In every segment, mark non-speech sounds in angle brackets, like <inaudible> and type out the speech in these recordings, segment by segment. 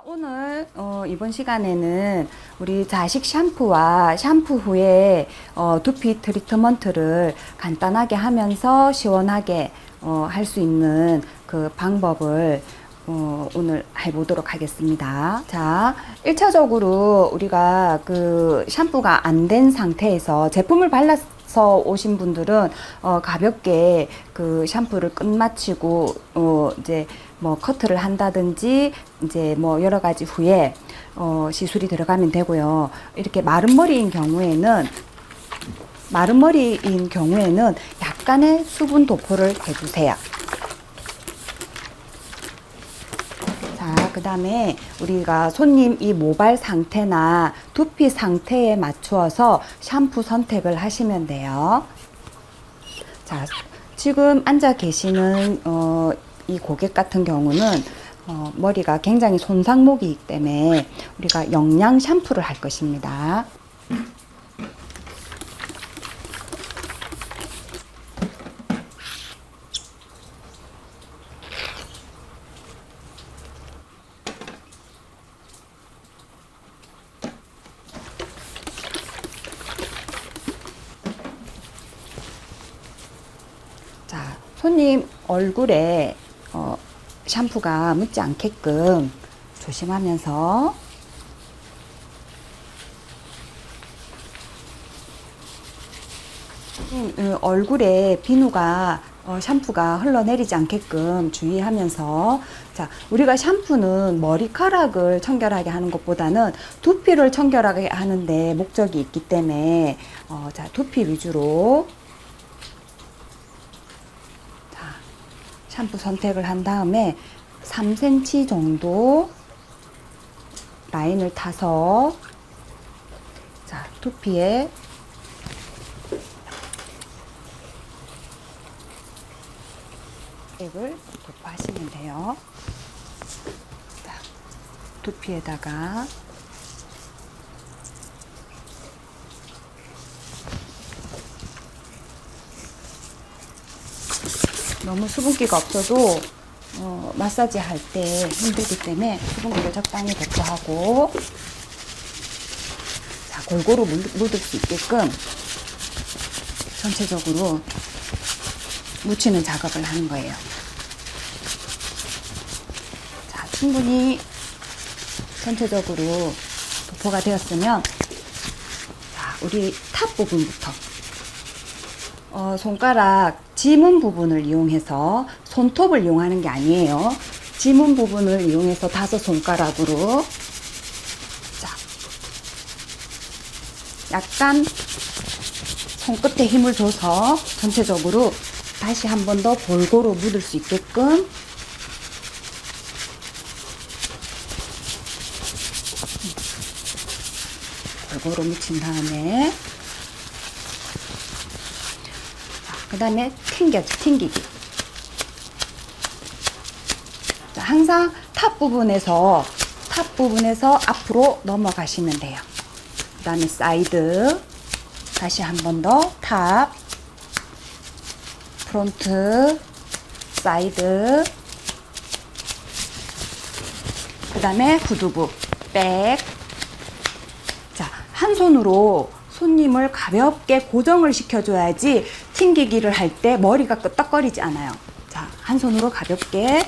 자, 오늘 어, 이번 시간에는 우리 자식 샴푸와 샴푸 후에 어, 두피 트리트먼트를 간단하게 하면서 시원하게 어, 할 수 있는 그 방법을 어, 오늘 해보도록 하겠습니다. 자, 1차적으로 우리가 그 샴푸가 안 된 상태에서 제품을 발라 서 오신 분들은 어, 가볍게 그 샴푸를 끝마치고 어, 이제 뭐 커트를 한다든지 이제 뭐 여러 가지 후에 어, 시술이 들어가면 되고요. 이렇게 마른 머리인 경우에는 마른 머리인 경우에는 약간의 수분 도포를 해주세요. 자, 그 다음에 우리가 손님 이 모발 상태나 두피 상태에 맞추어서 샴푸 선택을 하시면 돼요. 자, 지금 앉아 계시는 어, 이 고객 같은 경우는 어, 머리가 굉장히 손상목이기 때문에 우리가 영양 샴푸를 할 것입니다. 자, 손님 얼굴에 어, 샴푸가 묻지 않게끔 조심하면서. 음, 음, 얼굴에 비누가 어, 샴푸가 흘러내리지 않게끔 주의하면서. 자 우리가 샴푸는 머리카락을 청결하게 하는 것보다는 두피를 청결하게 하는데 목적이 있기 때문에 어, 자 두피 위주로 샴푸 선택을 한 다음에 3cm 정도 라인을 타서 자, 두피에 앱을 도포하시면 돼요. 자, 두피에다가 너무 수분기가 없어도 어, 마사지 할 때 힘들기 때문에 수분기를 적당히 도포하고 자 골고루 물- 묻을 수 있게끔 전체적으로 묻히는 작업을 하는 거예요. 자 충분히 전체적으로 도포가 되었으면 자 우리 탑 부분부터 어, 손가락 지문 부분을 이용해서 손톱을 이용하는 게 아니에요. 지문 부분을 이용해서 다섯 손가락으로 자, 약간 손끝에 힘을 줘서 전체적으로 다시 한 번 더 골고루 묻을 수 있게끔 골고루 묻힌 다음에 그 다음에 튕겨, 튕기기. 자, 항상 탑 부분에서, 탑 부분에서 앞으로 넘어가시면 돼요. 그 다음에 사이드. 다시 한 번 더 탑. 프론트. 사이드. 그 다음에 후두부. 백. 자, 한 손으로 손님을 가볍게 고정을 시켜줘야지 튕기기를 할 때 머리가 끄떡거리지 않아요. 자, 한 손으로 가볍게.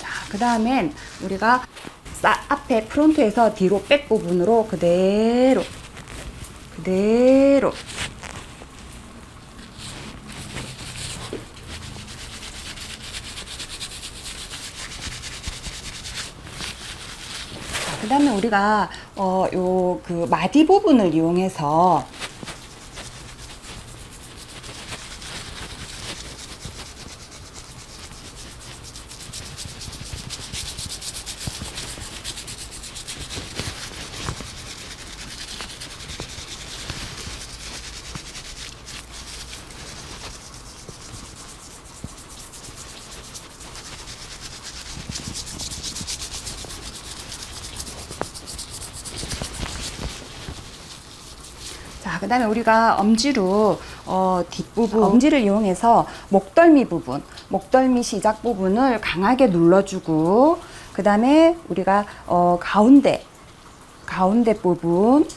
자, 그 다음엔 우리가 싸, 앞에 프론트에서 뒤로 백 부분으로 그대로, 그대로 그 다음에 우리가, 어, 요, 그, 마디 부분을 이용해서, 그 다음에 우리가 엄지로 어, 뒷부분 엄지를 이용해서 목덜미 부분, 목덜미 시작 부분을 강하게 눌러주고 그 다음에 우리가 어, 가운데 가운데 부분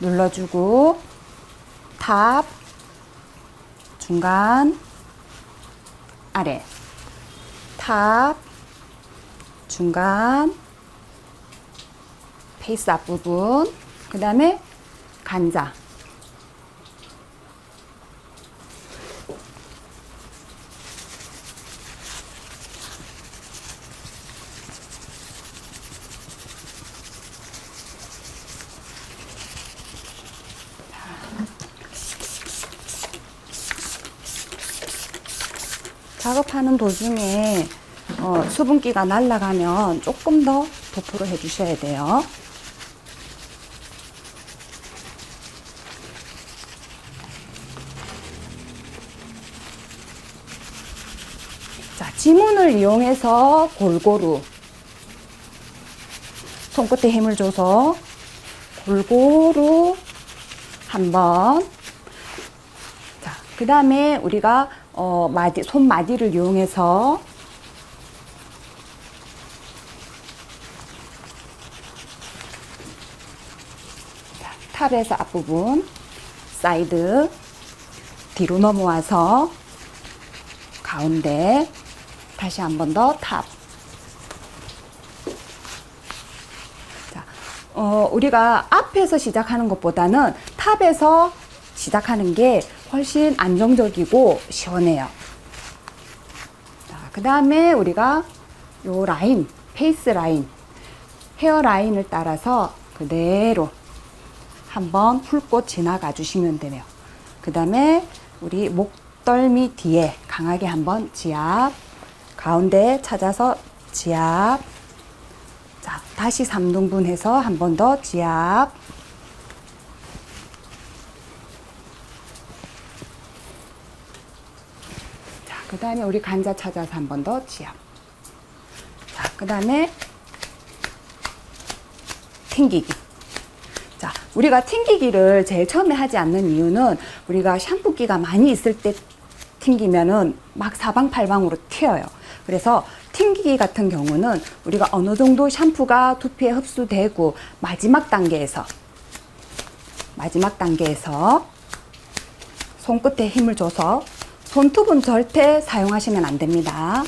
눌러주고 탑 중간 아래 탑 중간 페이스 앞부분 그 다음에 간자 작업하는 도중에 어, 수분기가 날아가면 조금 더 도포를 해주셔야 돼요. 자, 지문을 이용해서 골고루 손끝에 힘을 줘서 골고루 한번. 자, 그 다음에 우리가 어, 마디, 손 마디를 이용해서 자, 탑에서 앞부분, 사이드, 뒤로 넘어와서 가운데, 다시 한 번 더 탑. 자, 어, 우리가 앞에서 시작하는 것보다는 탑에서 시작하는 게 훨씬 안정적이고 시원해요. 자, 그 다음에 우리가 요 라인, 페이스 라인, 헤어 라인을 따라서 그대로 한번 훑고 지나가 주시면 되네요. 그 다음에 우리 목덜미 뒤에 강하게 한번 지압, 가운데 찾아서 지압, 자, 다시 3등분 해서 한 번 더 지압, 자, 그 다음에 우리 간자 찾아서 한 번 더 지압. 자, 그 다음에 튕기기. 자, 우리가 튕기기를 제일 처음에 하지 않는 이유는 우리가 샴푸기가 많이 있을 때 튕기면은 막 사방팔방으로 튀어요. 그래서 튕기기 같은 경우는 우리가 어느 정도 샴푸가 두피에 흡수되고 마지막 단계에서 마지막 단계에서 손끝에 힘을 줘서 손톱은 절대 사용하시면 안 됩니다.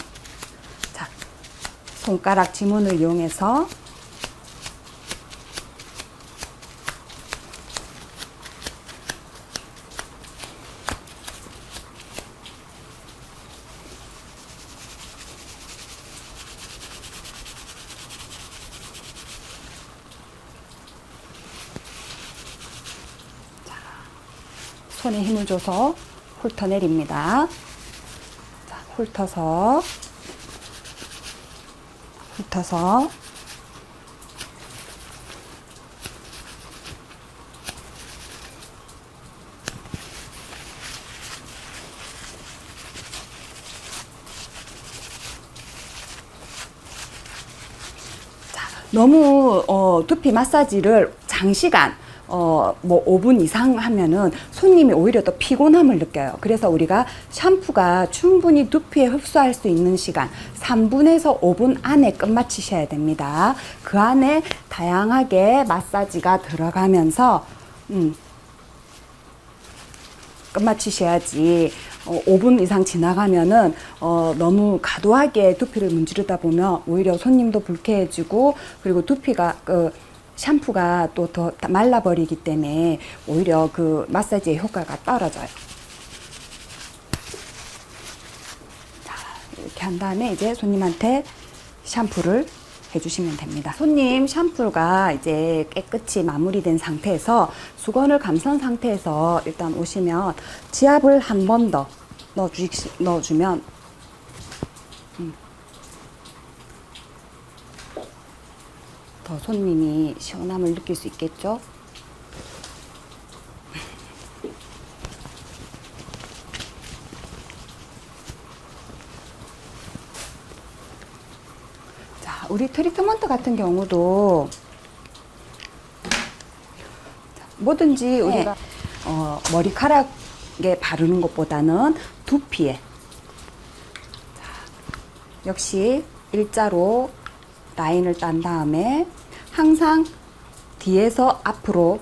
자, 손가락 지문을 이용해서 손에 힘을 줘서 훑어내립니다. 자, 훑어서, 훑어서, 자, 너무 어, 두피 마사지를 장시간 어, 뭐 5분 이상 하면은 손님이 오히려 더 피곤함을 느껴요. 그래서 우리가 샴푸가 충분히 두피에 흡수할 수 있는 시간 3분에서 5분 안에 끝마치셔야 됩니다. 그 안에 다양하게 마사지가 들어가면서 음, 끝마치셔야지 어, 5분 이상 지나가면은 어, 너무 과도하게 두피를 문지르다 보면 오히려 손님도 불쾌해지고 그리고 두피가 그 샴푸가 또 더 말라버리기 때문에 오히려 그 마사지의 효과가 떨어져요. 자, 이렇게 한 다음에 이제 손님한테 샴푸를 해주시면 됩니다. 손님 샴푸가 이제 깨끗이 마무리된 상태에서 수건을 감싼 상태에서 일단 오시면 지압을 한 번 더 넣어주, 넣어주면 더 손님이 시원함을 느낄 수 있겠죠? 자, 우리 트리트먼트 같은 경우도 자, 뭐든지 우리가 어, 머리카락에 바르는 것보다는 두피에 자, 역시 일자로 라인을 딴 다음에 항상 뒤에서 앞으로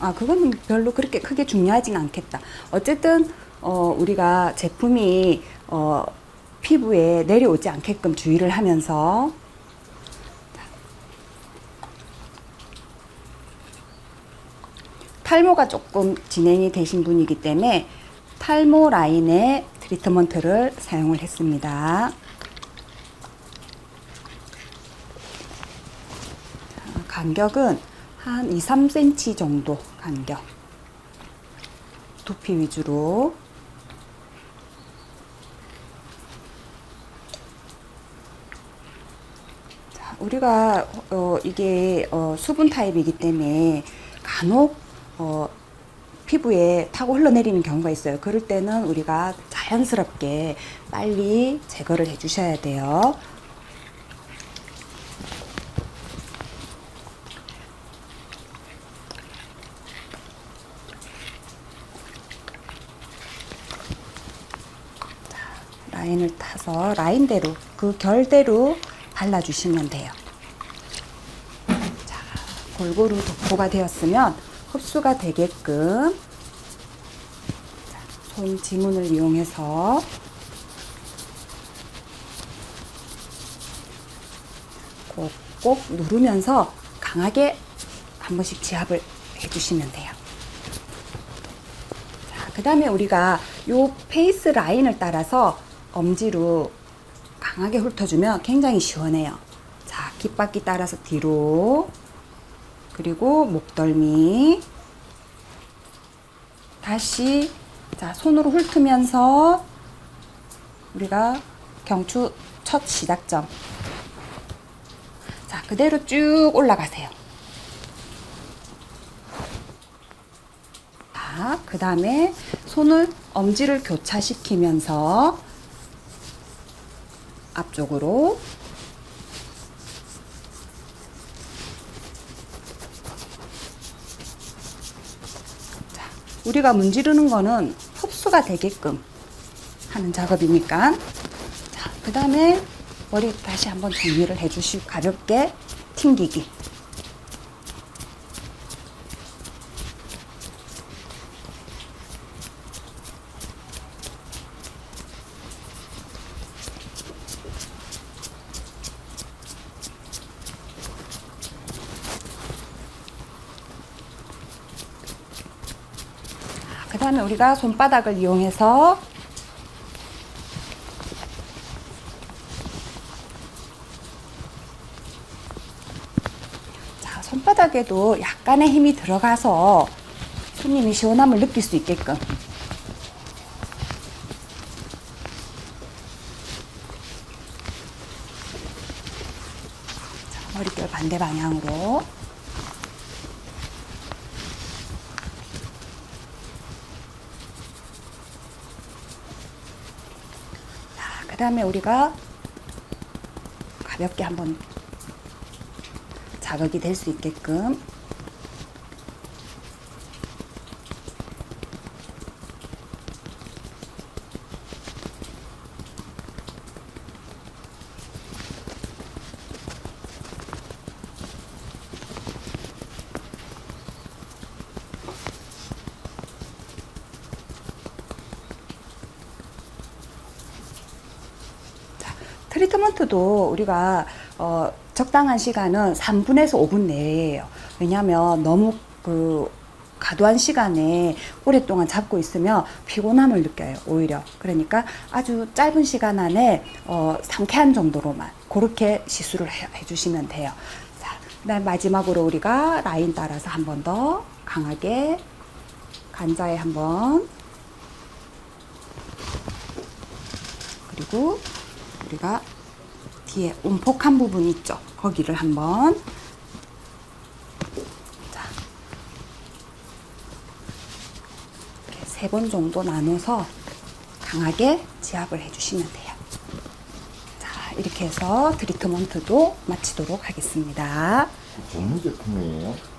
아 그거는 별로 그렇게 크게 중요하진 않겠다. 어쨌든 어, 우리가 제품이 어, 피부에 내려오지 않게끔 주의를 하면서 탈모가 조금 진행이 되신 분이기 때문에 탈모 라인에 트리트먼트를 사용을 했습니다. 자, 간격은 한 2, 3cm 정도 간격. 두피 위주로. 자, 우리가 어, 이게 어, 수분 타입이기 때문에 간혹 어, 피부에 타고 흘러내리는 경우가 있어요. 그럴 때는 우리가 자연스럽게 빨리 제거를 해주셔야 돼요. 자, 라인을 라인대로 그 결대로 발라주시면 돼요. 자, 골고루 도포가 되었으면 흡수가 되게끔 자, 손 지문을 이용해서 꼭꼭 누르면서 강하게 한 번씩 지압을 해주시면 돼요. 자, 그 다음에 우리가 요 페이스 라인을 따라서 엄지로 강하게 훑어주면 굉장히 시원해요. 자, 깃바퀴 따라서 뒤로. 그리고 목덜미. 다시 자 손으로 훑으면서 우리가 경추 첫 시작점. 자 그대로 쭉 올라가세요. 자 그 다음에 손을 엄지를 교차시키면서 앞쪽으로 우리가 문지르는 거는 흡수가 되게끔 하는 작업이니까. 자, 그 다음에 머리 다시 한번 정리를 해주시고 가볍게 튕기기. 그 다음에 우리가 손바닥을 이용해서 자, 손바닥에도 약간의 힘이 들어가서 손님이 시원함을 느낄 수 있게끔. 자, 머릿결 반대 방향으로 다음에 우리가 가볍게 한번 자극이 될 수 있게끔 트리트먼트도 우리가 어, 적당한 시간은 3분에서 5분 내외예요. 왜냐하면 너무 그 과도한 시간에 오랫동안 잡고 있으면 피곤함을 느껴요. 오히려 그러니까 아주 짧은 시간 안에 어, 상쾌한 정도로만 그렇게 시술을 해, 해주시면 돼요. 자, 그다음 마지막으로 우리가 라인 따라서 한 번 더 강하게 간자에 한 번 그리고 우리가 뒤에 움폭한 부분 있죠. 거기를 한번 세 번 정도 나눠서 강하게 지압을 해주시면 돼요. 자, 이렇게 해서 트리트먼트도 마치도록 하겠습니다. 전문 제품이에요.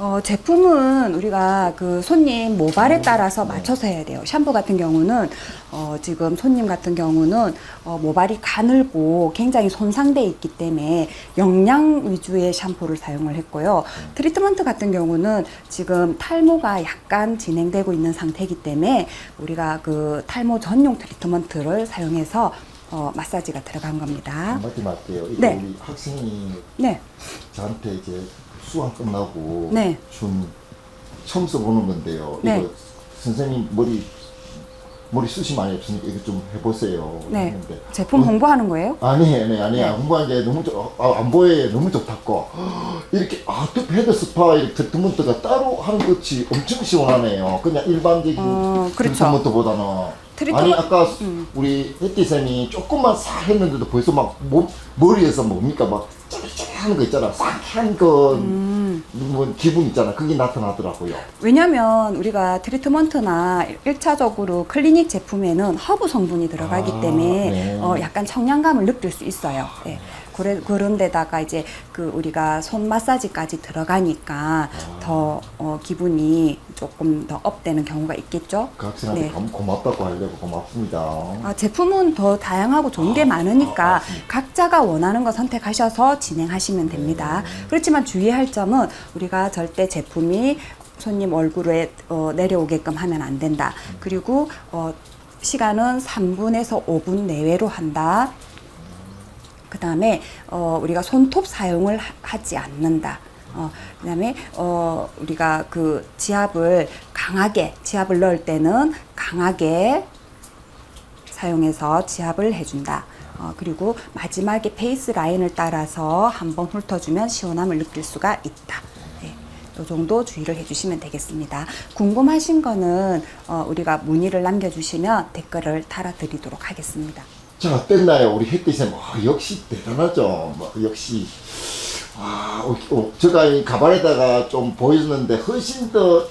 어, 제품은 우리가 그 손님 모발에 따라서 맞춰서 해야 돼요. 샴푸 같은 경우는 어, 지금 손님 같은 경우는 어, 모발이 가늘고 굉장히 손상돼 있기 때문에 영양 위주의 샴푸를 사용을 했고요. 트리트먼트 같은 경우는 지금 탈모가 약간 진행되고 있는 상태이기 때문에 우리가 그 탈모 전용 트리트먼트를 사용해서 어, 마사지가 들어간 겁니다. 한마디 할게요. 이거 네. 우리 학생이 네. 저한테 이제 수강 끝나고 네. 준 처음 써보는 건데요. 네. 이거 선생님 머리 머리 숱이 많이 없으니까 이거 좀 해보세요. 네. 했는데 제품 어, 홍보하는 거예요? 아니, 아니, 아니, 네. 홍보한 게 너무 좋, 아, 안 보여요. 너무 좋다고. <gasps> 이렇게, 아, 또 헤드 스파, 이렇게 트리트먼트가 따로 하는 것이 엄청 시원하네요. 그냥 일반적인 어, 그렇죠. 트리트먼트보다는. 트리트먼- 아니, 아까 음. 우리 혜띠 쌤이 조금만 싹 했는데도 벌써 막 몸, 머리에서 뭡니까? 막 하는 거 있잖아. 싹한 그, 음. 뭐, 기분 있잖아. 그게 나타나더라고요. 왜냐면 우리가 트리트먼트나 일차적으로 클리닉 제품에는 허브 성분이 들어가기 아, 때문에 네. 어, 약간 청량감을 느낄 수 있어요. 예. 그래, 그런 데다가 이제 그 우리가 손 마사지까지 들어가니까 더 어, 기분이 조금 더 업되는 경우가 있겠죠. 그 학생한테 네. 고- 고맙다고 하려고 고맙습니다. 아, 제품은 더 다양하고 좋은 게 아, 많으니까 맞습니다. 각자가 원하는 거 선택하셔서 진행하시면 됩니다. 네. 그렇지만 주의할 점은 우리가 절대 제품이 손님 얼굴에 어, 내려오게끔 하면 안 된다. 그리고 어, 시간은 3분에서 5분 내외로 한다. 그 다음에 어, 우리가 손톱 사용을 하- 하지 않는다. 어, 그 다음에 어, 우리가 그 지압을 강하게, 지압을 넣을 때는 강하게 사용해서 지압을 해준다. 어, 그리고 마지막에 페이스 라인을 따라서 한번 훑어주면 시원함을 느낄 수가 있다. 네, 이 정도 주의를 해주시면 되겠습니다. 궁금하신 거는 어, 우리가 문의를 남겨주시면 댓글을 달아드리도록 하겠습니다. 자, 어땠나요? 우리 혜띠쌤, 아, 역시 대단하죠. 뭐, 역시. 아, 어, 어, 제가 이 가발에다가 좀 보여줬는데 훨씬 더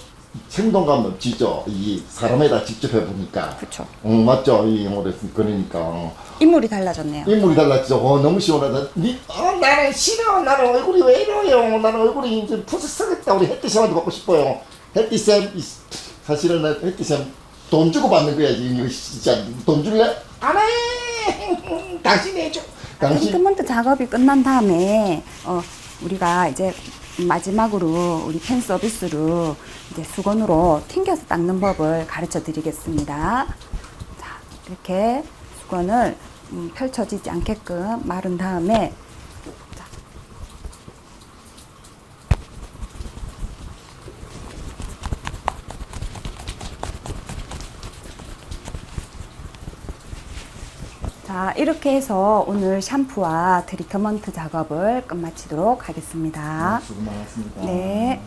생동감 넘치죠. 이 사람에다 직접 해보니까. 그렇죠. 어, 맞죠? 이 영어를 그러니까. 어. 인물이 달라졌네요. 인물이 달랐죠. 어, 너무 시원하다. 니, 어, 나는 싫어. 나는 얼굴이 왜 이래요? 나는 얼굴이 이제 푸스 쓰겠다. 우리 혜띠쌤한테 받고 싶어요. 이, 사실은 나 혜띠쌤 돈 주고 받는 거야. 지금 이거 진짜 돈 줄래? 안 해. 당신이 해줘. 당신. 트리트먼트 작업이 끝난 다음에 어, 우리가 이제 마지막으로 우리 팬 서비스로 이제 수건으로 튕겨서 닦는 법을 가르쳐 드리겠습니다. 자, 이렇게 수건을 음, 펼쳐지지 않게끔 마른 다음에 자, 자, 이렇게 해서 오늘 샴푸와 트리트먼트 작업을 끝마치도록 하겠습니다. 수고 많았습니다. 네.